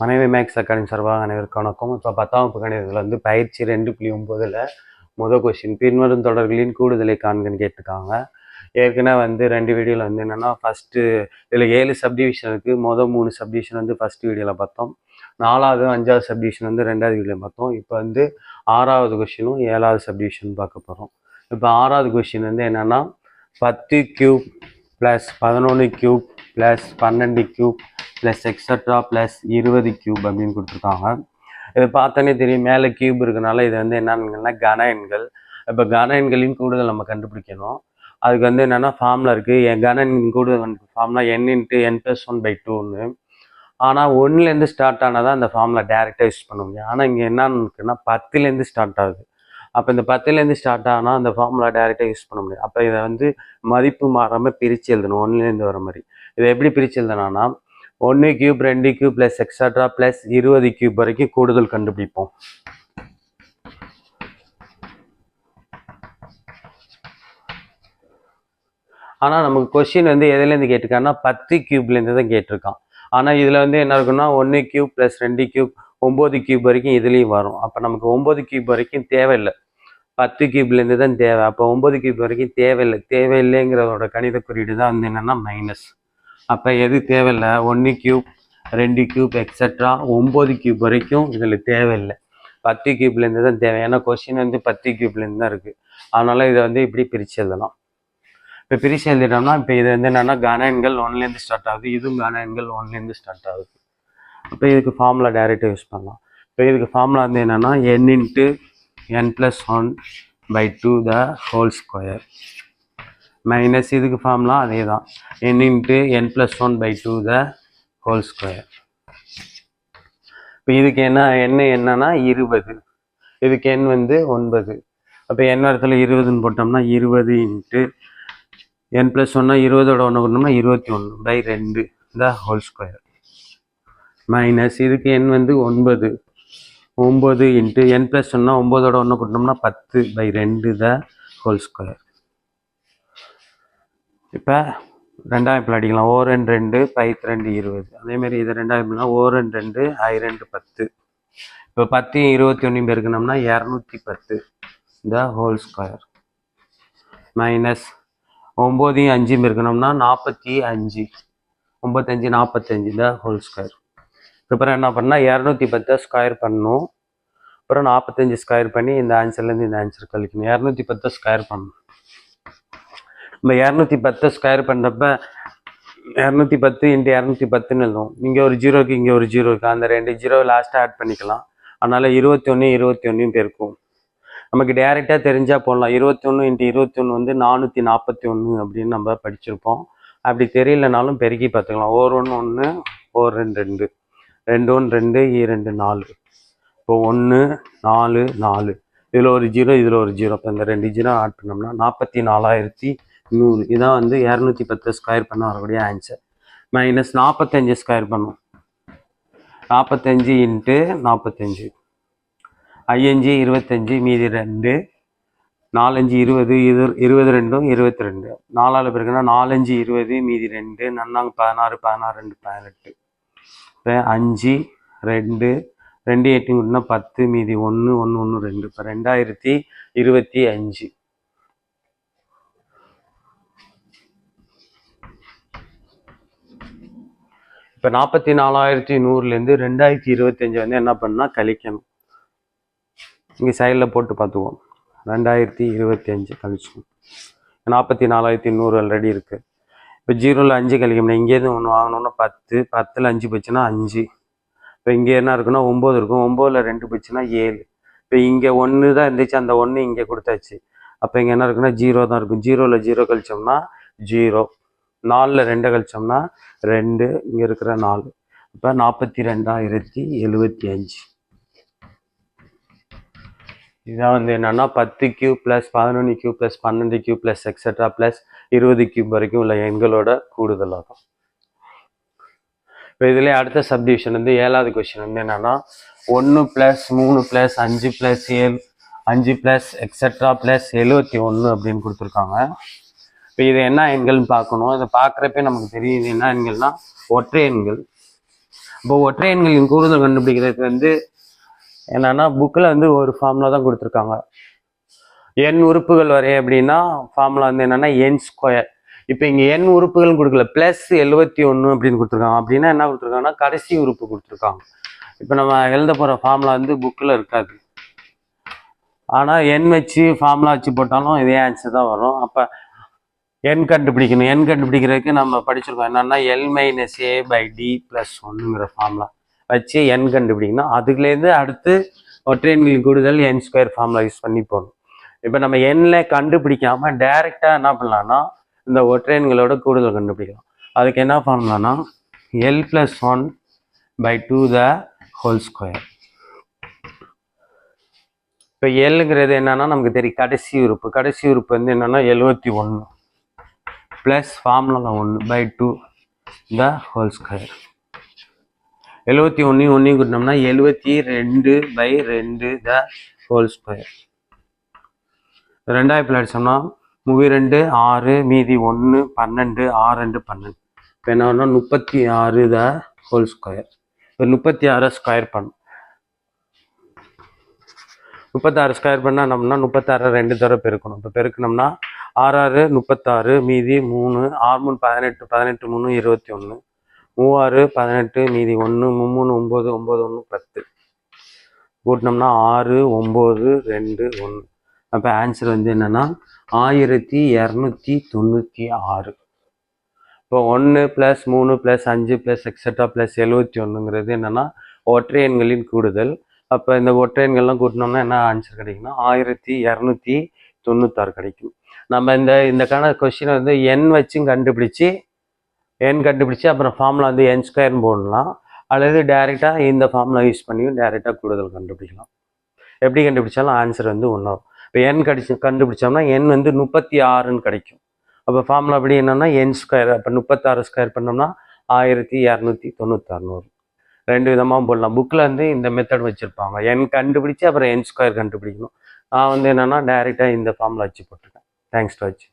மனைவி maths academy சார்பாக அனைவருக்கு வணக்கம். இப்போ பத்தாம் வகுப்பு கணிதத்தில் வந்து பயிற்சி ரெண்டு புள்ளி ஒம்போதில் முதல் கொஸ்டின் பின்வரும் தொடர்களின் கூடுதலை காண்கன்னு கேட்டிருக்காங்க. ஏற்கனவே வந்து ரெண்டு வீடியோவில் வந்து என்னென்னா ஃபஸ்ட்டு இதில் ஏழு சப்டிவிஷன் இருக்குது மொதல் மூணு சப்டிவிஷன் வந்து ஃபஸ்ட் வீடியோவில் பார்த்தோம். நாலாவது அஞ்சாவது சப்டிவிஷன் வந்து ரெண்டாவது வீடியோவில் பார்த்தோம். இப்போ வந்து ஆறாவது கொஷினும் ஏழாவது சப்டிவிஷன் பார்க்க போகிறோம் இப்போ ஆறாவது கொஷின் வந்து என்னென்னா பத்து கியூப் ப்ளஸ் பதினொன்று கியூப் ப்ளஸ் பன்னெண்டு கியூப் ப்ளஸ் எக்ஸட்ரா ப்ளஸ் இருபது கியூப் அப்படின்னு கொடுத்துருக்காங்க. இது பார்த்தோன்னே தெரியும் மேலே கியூப் இருக்கனால இது வந்து என்னன்னா கன எண்கள். இப்போ கன எண்களின் கூடுதல் நம்ம கண்டுபிடிக்கணும். அதுக்கு வந்து என்னென்னா ஃபார்ம்ல இருக்குது என் கன எண்ணின் கூடுதல் ஃபார்ம்னா n into n plus one by டூன்னு ஆனால் ஒன்றுலேருந்து ஸ்டார்ட் ஆனால் தான் அந்த ஃபார்மில் டேரெக்டாக யூஸ் பண்ண முடியும். ஆனால் இங்கே என்னன்னு இருக்குன்னா பத்துலேருந்து ஸ்டார்ட் ஆகுது. அப்போ இந்த பத்துலேருந்து ஸ்டார்ட் ஆனால் அந்த ஃபார்முலா டேரெக்டாக யூஸ் பண்ண முடியும். அப்போ இதை வந்து மதிப்பு மாறாமல் பிரித்து எழுதணும். ஒன்றுலேருந்து வர மாதிரி. இதை எப்படி பிரித்து எழுதணும்னா ஒன்று கியூப் ரெண்டு கியூப் ப்ளஸ் எக்ஸாட்ரா ப்ளஸ் இருபது கியூப் வரைக்கும் கூடுதல் கண்டுபிடிப்போம். ஆனால் நமக்கு கொஸ்டின் வந்து எதுலேருந்து கேட்டிருக்காங்கன்னா பத்து கியூப்லேருந்து தான் கேட்டிருக்கான். ஆனால் இதில் வந்து என்ன இருக்குன்னா ஒன்று கியூப் ப்ளஸ் ரெண்டு கியூப் ஒம்பது கியூப் வரைக்கும் இதுலேயும் வரும். அப்போ நமக்கு ஒம்பது கியூப் வரைக்கும் தேவையில்லை. பத்து கியூப்லேருந்து தான் தேவை. அப்போ ஒம்பது கியூப் வரைக்கும் தேவையில்லை. தேவையில்லைங்கிறதோட கணித குறியீடு தான் வந்து என்னென்னா மைனஸ் அப்போ எது தேவையில்லை? ஒன்று கியூப் ரெண்டு கியூப் எக்ஸட்ரா ஒம்பது கியூப் வரைக்கும் இதில் தேவையில்லை. பத்து கியூப்லேருந்து தான் தேவை. ஏன்னா கொஸ்டின் வந்து பத்து கியூப்லேருந்து தான் இருக்குது அதனால் இதை வந்து இப்படி பிரித்து எழுதலாம். இப்போ பிரித்து எழுதிட்டோம்னா இப்போ இது வந்து என்னென்னா கனன்கள் ஒன்லேருந்து ஸ்டார்ட் ஆகுது. இதுவும் கனன்கள் ஒன்லேருந்து ஸ்டார்ட் ஆகுது. அப்போ இதுக்கு ஃபார்முலா டைரெக்டாக யூஸ் பண்ணலாம். இப்போ இதுக்கு ஃபார்முலா வந்து என்னென்னா n into n plus one by two the whole square minus இதுக்கு ஃபார்ம்லாம் அதே தான் n into n plus one by two the whole square இப்போ இதுக்கு என்ன என்ன என்னன்னா இருபது. இதுக்கு எண் வந்து ஒன்பது. அப்போ என் இடத்துல இருபதுன்னு போட்டோம்னா இருபது இன்ட்டு என் ப்ளஸ் ஒன்னா இருபதோட ஒன்று கொண்டோம்னா இருபத்தி ஒன்று பை ரெண்டு த ஹோல் ஸ்கொயர் மைனஸ் இதுக்கு எண் வந்து ஒன்பது. ஒம்பது இன்ட்டு என் ப்ளஸ் ஒன்னா ஒம்போதோட ஒன்று கொண்டோம்னா பத்து பை ரெண்டு த ஹோல் ஸ்கொயர் இப்போ ரெண்டாயிரத்தில் அடிக்கலாம். ஓ ரெண்டு ரெண்டு பைத் ரெண்டு இருபது. அதேமாரி இது ரெண்டாயிரம்னா ஓ ரெண்டு ரெண்டு ஐ ரெண்டு பத்து. இப்போ பத்தையும் இருபத்தி ஒன்றையும் பெருக்கணும்னா இரநூத்தி பத்து. த ஹோல் ஸ்கொயர் மைனஸ் ஒம்போதையும் அஞ்சும் பெருக்கணும்னா நாற்பத்தி அஞ்சு. ஒம்பத்தஞ்சு நாற்பத்தஞ்சு த ஹோல் ஸ்கொயர் அப்புறம் என்ன பண்ணால் இரநூத்தி பத்தை ஸ்கொயர் பண்ணணும் அப்புறம் நாற்பத்தஞ்சு ஸ்கொயர் பண்ணி இந்த ஆன்சர்லேருந்து இந்த ஆன்சர் கழிக்கணும். இரநூத்தி பத்தை ஸ்கொயர் பண்ணணும். நம்ம இரநூத்தி பத்தை ஸ்கொயர் பண்ணுறப்ப இரநூத்தி பத்து இன்ட்டு இரநூத்தி பத்துன்னு எழுதும் இங்கே ஒரு ஜீரோக்கு இங்கே ஒரு ஜீரோ இருக்குது அந்த ரெண்டு ஜீரோ லாஸ்ட்டாக ஆட் பண்ணிக்கலாம். அதனால் இருபத்தி ஒன்று இருபத்தி ஒன்றையும் பெருக்கும் நமக்கு டேரெக்டாக தெரிஞ்சால் போடலாம். இருபத்தி ஒன்று இன்ட்டு இருபத்தி ஒன்று வந்து நானூற்றி நாற்பத்தி ஒன்று அப்படின்னு நம்ம படிச்சிருப்போம். அப்படி தெரியலனாலும் பெருக்கி பார்த்துக்கலாம். ஓர் ஒன்று ஒன்று ஓர் ரெண்டு ரெண்டு. ரெண்டு ஒன்று ரெண்டு இரண்டு நாலு. இப்போ ஒன்று நாலு நாலு. இதில் ஒரு ஜீரோ இதில் ஒரு ஜீரோ இப்போ இந்த ரெண்டு ஜீரோ ஆட் பண்ணோம்னா நாற்பத்தி நாலாயிரத்தி நூறு. இதான் வந்து இரநூத்தி பத்து ஸ்கொயர் பண்ண வரக்கூடிய ஆன்சர் மைனஸ் நாற்பத்தஞ்சு ஸ்கொயர் பண்ணும். நாற்பத்தஞ்சு இன்ட்டு நாற்பத்தஞ்சு ஐயஞ்சு இருபத்தஞ்சு மீதி ரெண்டு. நாலஞ்சு இருபது இது இருபது ரெண்டும் இருபத்தி ரெண்டு. நாலாவது பிறகுனா நாலஞ்சு இருபது மீதி ரெண்டு. நன்னாங்க பதினாறு பதினாறு ரெண்டு பதினெட்டு. இப்போ அஞ்சு ரெண்டு. ரெண்டு எட்டு கூட்டினா பத்து மீதி ஒன்று ஒன்று ஒன்று ரெண்டு. இப்போ ரெண்டாயிரத்தி இருபத்தி அஞ்சு. இப்போ நாற்பத்தி நாலாயிரத்தி நூறுலேருந்து ரெண்டாயிரத்தி இருபத்தஞ்சு வந்து என்ன பண்ணால் கழிக்கணும். இங்கே சைடில் போட்டு பார்த்துக்குவோம். ரெண்டாயிரத்தி இருபத்தி அஞ்சு கழிச்சோம் நாற்பத்தி நாலாயிரத்தி நூறு ஆல்ரெடி இருக்குது இப்போ ஜீரோவில் அஞ்சு கழிக்கணும். இங்கேருந்து ஒன்று வாங்கினோன்னா பத்து பத்தில் அஞ்சு போச்சுன்னா அஞ்சு. இப்போ இங்கே என்ன இருக்குன்னா ஒம்பது இருக்கும். ஒம்போதில் ரெண்டு போச்சுன்னா ஏழு. இப்போ இங்கே ஒன்று தான் இருந்துச்சு. அந்த ஒன்று இங்கே கொடுத்தாச்சு. அப்போ இங்கே என்ன இருக்குன்னா ஜீரோ தான் இருக்கும். ஜீரோவில் ஜீரோ கழிச்சோம்னா ஜீரோ. நாலில் ரெண்டை கழிச்சோம்னா ரெண்டு இங்கே இருக்கிற நாலு. இப்போ நாற்பத்தி ரெண்டாயிரத்தி எழுபத்தி அஞ்சு. இதான் வந்து என்னென்னா பத்து கியூ ப்ளஸ் பதினொன்று கியூ ப்ளஸ் பன்னெண்டு கியூ ப்ளஸ் எக்ஸட்ரா ப்ளஸ் இருபது கியூப் வரைக்கும் உள்ள எண்களோட கூடுதலாகும் இப்போ இதுலேயே அடுத்த சப்டிவிஷன் வந்து ஏழாவது கொஸ்டின் வந்து என்னென்னா ஒன்று ப்ளஸ் மூணு ப்ளஸ் அஞ்சு ப்ளஸ் ஏழு அஞ்சு ப்ளஸ் எக்ஸட்ரா ப்ளஸ் எழுபத்தி ஒன்று அப்படின்னு கொடுத்துருக்காங்க. இப்போ இது என்ன எண்கள்னு பார்க்கணும். இதை பார்க்குறப்ப நமக்கு தெரியுது என்ன எண்கள்னா ஒற்றை எண்கள். இப்போ ஒற்றை எண்களின் கூடுதல் கண்டுபிடிக்கிறதுக்கு வந்து என்னன்னா புக்கில் வந்து ஒரு ஃபார்முலா தான் கொடுத்துருக்காங்க. எண் உறுப்புகள் வரைய அப்படின்னா ஃபார்முலா வந்து என்னன்னா என் ஸ்கொயர் இப்போ இங்கே எண் உறுப்புகள் கொடுக்கல ப்ளஸ் எழுபத்தி ஒன்று அப்படின்னு கொடுத்துருக்காங்க. அப்படின்னா என்ன கொடுத்துருக்காங்கன்னா கடைசி உறுப்பு கொடுத்துருக்காங்க. இப்போ நம்ம எழுத போகிற ஃபார்முலா வந்து புக்கில் இருக்காது. ஆனால் எண் வச்சு ஃபார்முலா வச்சு போட்டாலும் இதே ஆன்சர் தான் வரும். அப்போ எண் கண்டுபிடிக்கணும். எண் கண்டுபிடிக்கிறதுக்கு நம்ம படிச்சிருக்கோம். என்னன்னா l minus a by d plus ஒன்னுங்கிற ஃபார்ம்லாம் வச்சு எண் கண்டுபிடிக்கணும். அதுலேருந்து அடுத்து ஒற்றையன்கள் கூடுதல் என் ஸ்கொயர் ஃபார்முலா யூஸ் பண்ணி போகணும் இப்போ நம்ம எண்ணில் கண்டுபிடிக்காம டைரெக்டாக என்ன பண்ணலான்னா இந்த ஒற்றையன்களோட கூடுதல் கண்டுபிடிக்கலாம். அதுக்கு என்ன பண்ணலாம்னா l plus one by two the whole square இப்போ எல்லுங்கிறது என்னன்னா நமக்கு தெரியும். கடைசி உறுப்பு. கடைசி உறுப்பு வந்து என்னன்னா எழுபத்தி ஒன்று ப்ளஸ் ஃபார்முலா ஒன்று by two the whole square எழுபத்தி ஒன்றையும் ஒன்றையும் கூட்டினோம்னா எழுபத்தி ரெண்டு பை ரெண்டு த ஹோல் ஸ்கொயர் ரெண்டாயிரத்தி அடிச்சோம்னா முவி ரெண்டு ஆறு மீதி ஒன்று பன்னெண்டு ஆறு ரெண்டு பன்னெண்டு. இப்போ என்ன பண்ணால் முப்பத்தி ஆறு த ஹோல் ஸ்கொயர் இப்போ முப்பத்தி ஆறை ஸ்கொயர் பண்ணும். முப்பத்தாறு ஸ்கொயர் பண்ணால் நம்மனா முப்பத்தாறு ரெண்டு தடவை பெருக்கணும். இப்போ பெருக்கணும்னா ஆறாறு முப்பத்தாறு மீதி மூணு ஆறு மூணு பதினெட்டு பதினெட்டு மூணு இருபத்தி ஒன்று மூவாறு பதினெட்டு மீதி ஒன்று மும்மூணு ஒம்பது ஒம்பது ஒன்று பத்து. கூட்டினோம்னா ஆறு ஒம்பது ரெண்டு ஒன்று அப்போ ஆன்சர் வந்து என்னென்னா ஆயிரத்தி இரநூத்தி தொண்ணூற்றி ஆறு. இப்போ ஒன்று ப்ளஸ் மூணு ப்ளஸ் அஞ்சு ப்ளஸ் எக்ஸட்ரா ப்ளஸ் எழுபத்தி ஒன்றுங்கிறது என்னென்னா ஒற்றை எண்களின் கூடுதல். அப்போ இந்த ஒற்றை எண்கள்லாம் கூட்டினோம்னா என்ன ஆன்சர் கிடைக்கும்னா ஆயிரத்தி இரநூத்தி தொண்ணூத்தாறு கிடைக்கும். நம்ம இந்த இந்தக்கான கொஸ்டினை கொஷினை வந்து எண் வச்சும் கண்டுபிடிச்சி எண் கண்டுபிடிச்சி அப்புறம் ஃபார்முலா வந்து என் ஸ்கொயர்னு போடலாம். அல்லது டேரெக்டாக இந்த ஃபார்முலா யூஸ் பண்ணியும் டேரெக்டாக கூடுதல் கண்டுபிடிக்கலாம். எப்படி கண்டுபிடிச்சாலும் ஆன்சர் வந்து ஒன்றும் இப்போ எண் கடிச்சு கண்டுபிடிச்சோம்னா எண் வந்து முப்பத்தி ஆறுன்னு கிடைக்கும். அப்போ ஃபார்முலா அப்படி என்னென்னா என் ஸ்கொயர் அப்போ முப்பத்தாறு ஸ்கொயர் பண்ணோம்னா ஆயிரத்தி இரநூத்தி தொண்ணூத்தாறு வரும் ரெண்டு விதமாக போடலாம். புக்கில் வந்து இந்த மெத்தட் வச்சுருப்பாங்க. என் கண்டுபிடிச்சி அப்புறம் என் ஸ்கொயர் கண்டுபிடிக்கணும். நான் வந்து என்னென்னா டைரெக்டாக இந்த ஃபார்முலா வச்சு போட்டிருக்கேன். தேங்க்ஸ் டு வச்சு